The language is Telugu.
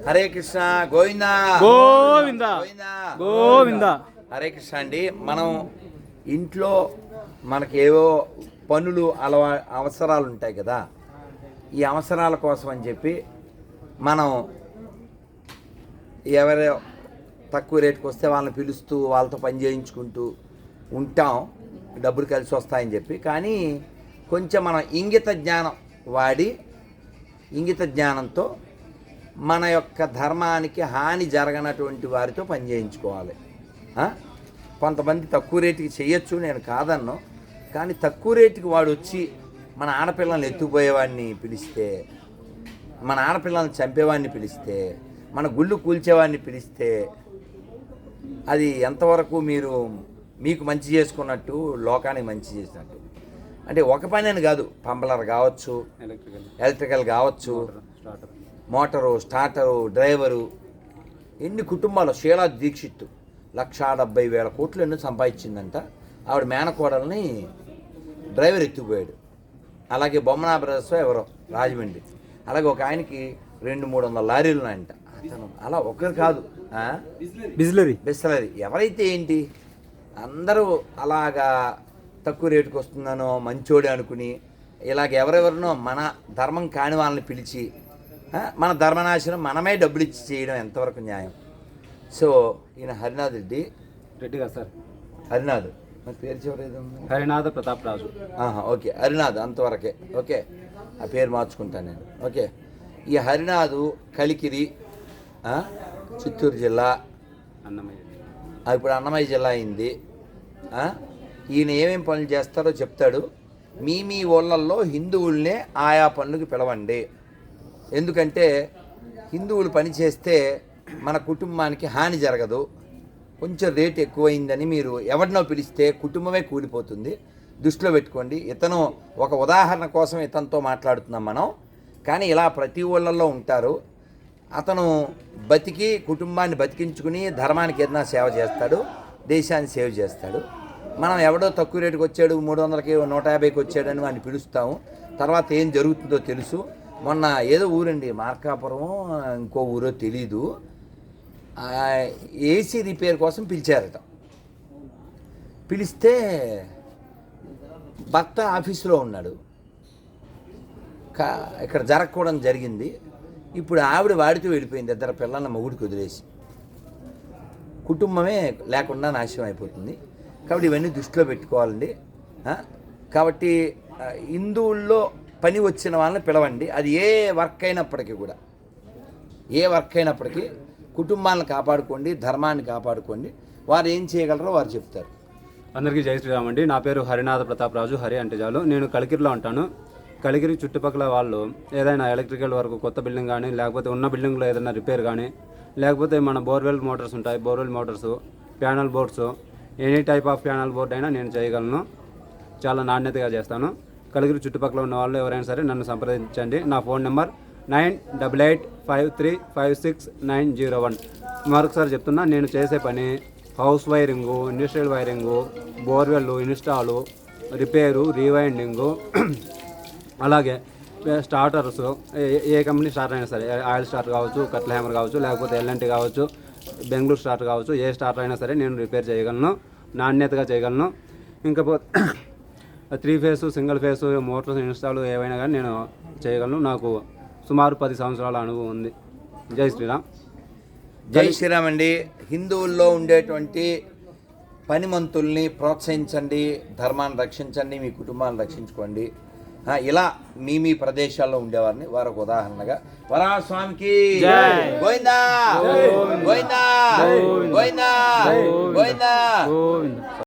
హరే కృష్ణ గోవింద. గోవింద. గోవింద. హరే కృష్ణ అండి. మనం ఇంట్లో మనకి ఏవో పనులు అలవా అవసరాలు ఉంటాయి కదా. ఈ అవసరాల కోసం అని చెప్పి మనం ఎవరు తక్కువ రేటుకి వస్తే వాళ్ళని పిలుస్తూ వాళ్ళతో పని చేయించుకుంటూ ఉంటాం. డబ్బులు కలిసి వస్తాయని చెప్పి. కానీ కొంచెం మనం ఇంగిత జ్ఞానం వాడి ఇంగిత జ్ఞానంతో మన యొక్క ధర్మానికి హాని జరగనటువంటి వారితో పని చేయించుకోవాలి? కొంతమంది తక్కువ రేటుకి చేయొచ్చు నేను కాదన్ను. కానీ తక్కువ రేటుకి వాడు వచ్చి మన ఆడపిల్లల్ని ఎత్తుకుపోయేవాడిని పిలిస్తే మన ఆడపిల్లల్ని చంపేవాడిని పిలిస్తే మన గుళ్ళు కూల్చేవాడిని పిలిస్తే అది ఎంతవరకు మీరు మీకు మంచి చేసుకున్నట్టు లోకానికి మంచి చేసినట్టు. అంటే ఒక పని అని కాదు పంపలర్ కావచ్చు ఎలక్ట్రికల్. కావచ్చు మోటారు స్టార్టరు డ్రైవరు ఎన్ని కుటుంబాలు. షీలా దీక్షిత్ లక్షా డెబ్బై వేల కోట్లు ఎన్నో సంపాదించిందంట. ఆవిడ మేనకోడల్ని డ్రైవర్ ఎత్తుకుపోయాడు అలాగే బొమ్మనా బ్రదర్స్ ఎవరో రాజమండ్రి. అలాగే ఒక ఆయనకి రెండు మూడు వందల లారీలు ఉన్నాయంట అతను అలా ఒకరు కాదు? బిజ్లరీ. బిస్లరీ ఎవరైతే ఏంటి? అందరూ అలాగా తక్కువ రేటుకి వస్తుందనో మంచోడే అనుకుని ఇలాగ ఎవరెవరినో మన ధర్మం కాని వాళ్ళని పిలిచి మన ధర్మనాశనం మనమే డబ్బులు ఇచ్చి చేయడం ఎంతవరకు న్యాయం? సో ఈయన హరినాథ్ రెడ్డి. రెడ్డి కదా సార్. హరినాథ్. మన పేరు ఉంది? హరినాథ ప్రతాప్ రాజు. ఆహా, ఓకే. హరినాథ్ అంతవరకే. ఓకే. ఆ పేరు మార్చుకుంటాను నేను. ఓకే. ఈ హరినాథ్ కలికిరి చిత్తూరు జిల్లా. అన్నమయ్య ఇప్పుడు అన్నమయ్య జిల్లా అయింది? ఈయన ఏమేం పనులు చేస్తారో చెప్తాడు. మీ మీ ఊళ్ళల్లో హిందువుల్నే ఆయా పనులకు పిలవండి. ఎందుకంటే హిందువులు పనిచేస్తే మన కుటుంబానికి హాని జరగదు. కొంచెం రేట్ ఎక్కువైందని మీరు ఎవరినో పిలిస్తే కుటుంబమే కూలిపోతుంది. దృష్టిలో పెట్టుకోండి. ఇతను ఒక ఉదాహరణ కోసం ఇతనితో మాట్లాడుతున్నాం మనం. కానీ ఇలా ప్రతి ఊళ్ళల్లో ఉంటారు. అతను బతికి కుటుంబాన్ని బతికించుకుని ధర్మానికి ఏదైనా సేవ చేస్తాడు. దేశాన్ని సేవ చేస్తాడు. మనం ఎవడో తక్కువ రేటుకి వచ్చాడు మూడు వందలకి నూట యాభైకి వచ్చాడని వాడిని పిలుస్తాము. తర్వాత ఏం జరుగుతుందో తెలుసు. మొన్న ఏదో ఊరండి మార్కాపురం ఇంకో ఊరో తెలీదు. ఏసీ రిపేర్ కోసం పిలిచారట. పిలిస్తే భర్త ఆఫీసులో ఉన్నాడు. కా ఇక్కడ జరగకూడదు జరిగింది. ఇప్పుడు ఆవిడ వాడితో వెళ్ళిపోయింది ఇద్దరు పిల్లల్ని మొగుడికి వదిలేసి. కుటుంబమే లేకుండా నాశనం అయిపోతుంది. కాబట్టి ఇవన్నీ దృష్టిలో పెట్టుకోవాలండి. కాబట్టి హిందువుల్లో పని వచ్చిన వాళ్ళని పిలవండి. అది ఏ వర్క్ అయినప్పటికీ కూడా. ఏ వర్క్ అయినప్పటికీ కుటుంబాలను కాపాడుకోండి ధర్మాన్ని కాపాడుకోండి. వారు ఏం చేయగలరో వారు చెప్తారు. అందరికీ జై శ్రీరామ్ అండి. నా పేరు హరినాథ ప్రతాప్ రాజు హరి అంటే చాలు నేను కలికిరిలో ఉంటాను. కలికిరి చుట్టుపక్కల వాళ్ళు ఏదైనా ఎలక్ట్రికల్ వరకు కొత్త బిల్డింగ్ కానీ లేకపోతే ఉన్న బిల్డింగ్లో ఏదైనా రిపేర్ కానీ లేకపోతే మన బోర్వెల్ మోటార్స్ ఉంటాయి borewell motors panel boards any type of panel board అయినా నేను చేయగలను. చాలా నాణ్యతగా చేస్తాను. కలిగిరి చుట్టుపక్కల ఉన్న వాళ్ళు ఎవరైనా సరే నన్ను సంప్రదించండి. నా phone number nine double eight five three five six nine zero one. మరొకసారి చెప్తున్నా నేను చేసే పని house wiring industrial wiring borewell install repair rewinding అలాగే స్టార్టర్స్ ఏ- ఏ కంపెనీ స్టార్టర్ అయినా సరే ఆయిల్ స్టార్ట్ కావచ్చు కట్ల హ్యామర్ కావచ్చు లేకపోతే ఎల్ఎన్టీ కావచ్చు బెంగళూరు స్టార్ట్ కావచ్చు ఏ స్టార్టర్ అయినా సరే నేను రిపేర్ చేయగలను నాణ్యతగా చేయగలను. ఇంకా three phase single phase motors install ఏవైనా కానీ నేను చేయగలను. నాకు సుమారు పది సంవత్సరాల అనుభవం ఉంది. జై శ్రీరామ్. జై శ్రీరామ్ అండి. హిందువుల్లో ఉండేటువంటి పనిమంతుల్ని ప్రోత్సహించండి ధర్మాన్ని రక్షించండి మీ కుటుంబాన్ని రక్షించుకోండి. ఇలా మీ మీ ప్రదేశాల్లో ఉండేవారిని వారొక ఉదాహరణగా. వరాస్వామికి గోవిందా గోవిందా గోవిందా గోవిందా. గోవింద.